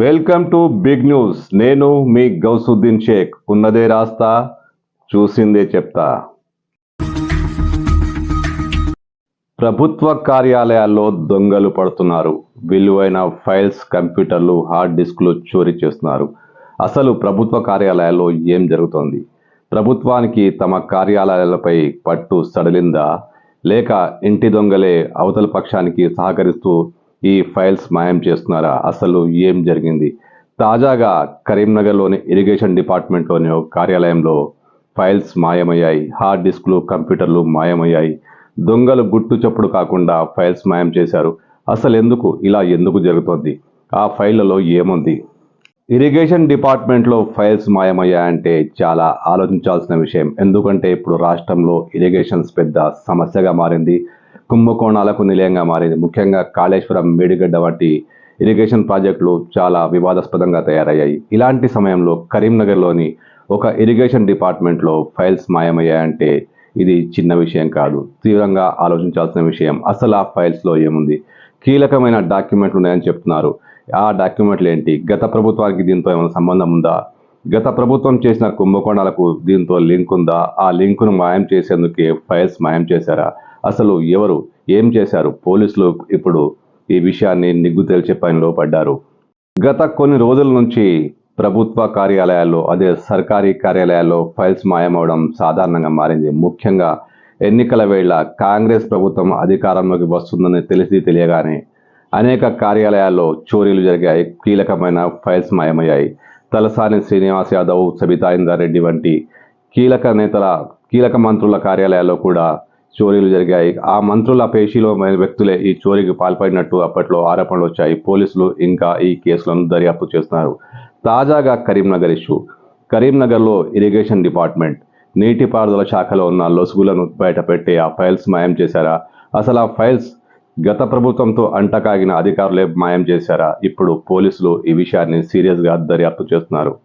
Welcome to big news. నేను మీ గౌసుద్దీన్ షేక్. ఉన్నదే రాస్తా చూసిందే చెప్తా. ప్రభుత్వ కార్యాలయాల్లో దొంగలు పడుతున్నారు. విలువైన ఫైల్స్ కంప్యూటర్లు హార్డ్ డిస్క్లు చోరీ చేస్తున్నారు. అసలు ప్రభుత్వ కార్యాలయాల్లో ఏం జరుగుతోంది? ప్రభుత్వానికి తమ కార్యాలయాలపై పట్టు సడలిందా? లేక ఇంటి దొంగలే అవతల పక్షానికి సహకరిస్తూ ఈ ఫైల్స్ మాయం చేస్తున్నారా? అసలు ఏం జరిగింది? తాజాగా కరీంనగర్లోని ఇరిగేషన్ డిపార్ట్మెంట్లోని ఒక కార్యాలయంలో ఫైల్స్ మాయమయ్యాయి. హార్డ్ డిస్క్లు కంప్యూటర్లు మాయమయ్యాయి. దొంగలు గుట్టు చప్పుడు కాకుండా ఫైల్స్ మాయం చేశారు. అసలు ఎందుకు? ఇలా ఎందుకు జరుగుతోంది? ఆ ఫైళ్ళలో ఏముంది? ఇరిగేషన్ డిపార్ట్మెంట్లో ఫైల్స్ మాయమయ్యాయంటే చాలా ఆలోచించాల్సిన విషయం. ఎందుకంటే ఇప్పుడు రాష్ట్రంలో ఇరిగేషన్స్ పెద్ద సమస్యగా మారింది. కుంభకోణాలకు నిలయంగా మారింది. ముఖ్యంగా కాళేశ్వరం మేడిగడ్డ వంటి ఇరిగేషన్ ప్రాజెక్టులు చాలా వివాదాస్పదంగా తయారయ్యాయి. ఇలాంటి సమయంలో కరీంనగర్లోని ఒక ఇరిగేషన్ డిపార్ట్మెంట్లో ఫైల్స్ మాయమయ్యాయంటే ఇది చిన్న విషయం కాదు. తీవ్రంగా ఆలోచించాల్సిన విషయం అసలు ఆ ఫైల్స్లో ఏముంది? కీలకమైన డాక్యుమెంట్లు ఉన్నాయని చెప్తున్నారు. ఆ డాక్యుమెంట్లు ఏంటి? గత ప్రభుత్వానికి దీంతో ఏమైనా సంబంధం ఉందా? గత ప్రభుత్వం చేసిన కుంభకోణాలకు దీంతో లింక్ ఉందా? ఆ లింకును మాయం చేసేందుకే ఫైల్స్ మాయం చేశారా? అసలు ఎవరు? ఏం చేశారు? పోలీసులు ఇప్పుడు ఈ విషయాన్ని నిగ్గు తేల్చే పనిలో పడ్డారు. గత కొన్ని రోజుల నుంచి ప్రభుత్వ కార్యాలయాల్లో అదే సర్కారీ కార్యాలయాల్లో ఫైల్స్ మాయమవడం సాధారణంగా మారింది. ముఖ్యంగా ఎన్నికల వేళ కాంగ్రెస్ ప్రభుత్వం అధికారంలోకి వస్తుందని తెలిసి తెలియగానే అనేక కార్యాలయాల్లో చోరీలు జరిగాయి. కీలకమైన ఫైల్స్ మాయమయ్యాయి. తలసాని శ్రీనివాస్ యాదవ్ సబితా ఇందర్ రెడ్డి వంటి కీలక నేతల కీలక మంత్రుల కార్యాలయాల్లో కూడా చోరీలు జరిగాయి. ఆ మంత్రుల పేషీలో వ్యక్తులే ఈ చోరీకి పాల్పడినట్టు అప్పట్లో ఆరోపణలు వచ్చాయి. పోలీసులు ఇంకా ఈ కేసులను దర్యాప్తు చేస్తున్నారు. తాజాగా కరీంనగర్ ఇష్యూ. కరీంనగర్లో ఇరిగేషన్ డిపార్ట్మెంట్ నీటిపారుదల శాఖలో ఉన్న లొసుగులను బయటపెట్టి ఆ ఫైల్స్ మాయం చేశారా? అసలు ఆ ఫైల్స్ గత ప్రభుత్వంతో అంటకాగిన అధికారులే మాయం చేశారా? ఇప్పుడు పోలీసులు ఈ విషయాన్ని సీరియస్గా దర్యాప్తు చేస్తున్నారు.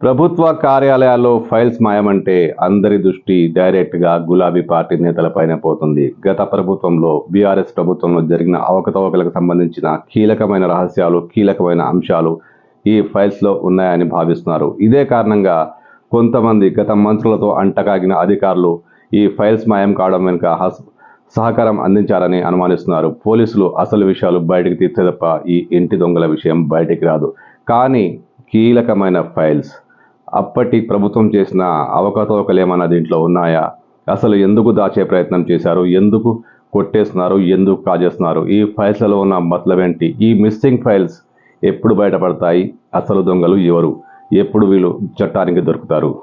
ప్రభుత్వ కార్యాలయాల్లో ఫైల్స్ మాయమంటే అందరి దృష్టి డైరెక్ట్గా గులాబీ పార్టీ నేతలపైన పోతుంది. గత ప్రభుత్వంలో బీఆర్ఎస్ ప్రభుత్వంలో జరిగిన అవకతవకలకు సంబంధించిన కీలకమైన రహస్యాలు కీలకమైన అంశాలు ఈ ఫైల్స్లో ఉన్నాయని భావిస్తున్నారు. ఇదే కారణంగా కొంతమంది గత మంత్రులతో అంటకాగిన అధికారులు ఈ ఫైల్స్ మాయం కావడం వెనుక సహకారం అందించారని అనుమానిస్తున్నారు. పోలీసులు అసలు విషయాలు బయటకు తీస్తే తప్ప ఈ ఇంటి దొంగల విషయం బయటికి రాదు. కానీ కీలకమైన ఫైల్స్ అప్పటి ప్రభుత్వం చేసిన అవకతవకలు ఏమన్నా దీంట్లో ఉన్నాయా? అసలు ఎందుకు దాచే ప్రయత్నం చేశారు? ఎందుకు కొట్టేస్తున్నారు? ఎందుకు కాజేస్తున్నారు? ఈ ఫైల్స్లలో ఉన్న మతలబేంటి ఈ మిస్సింగ్ ఫైల్స్ ఎప్పుడు బయటపడతాయి? అసలు దొంగలు ఎవరు? ఎప్పుడు వీళ్ళు చట్టానికి దొరుకుతారు?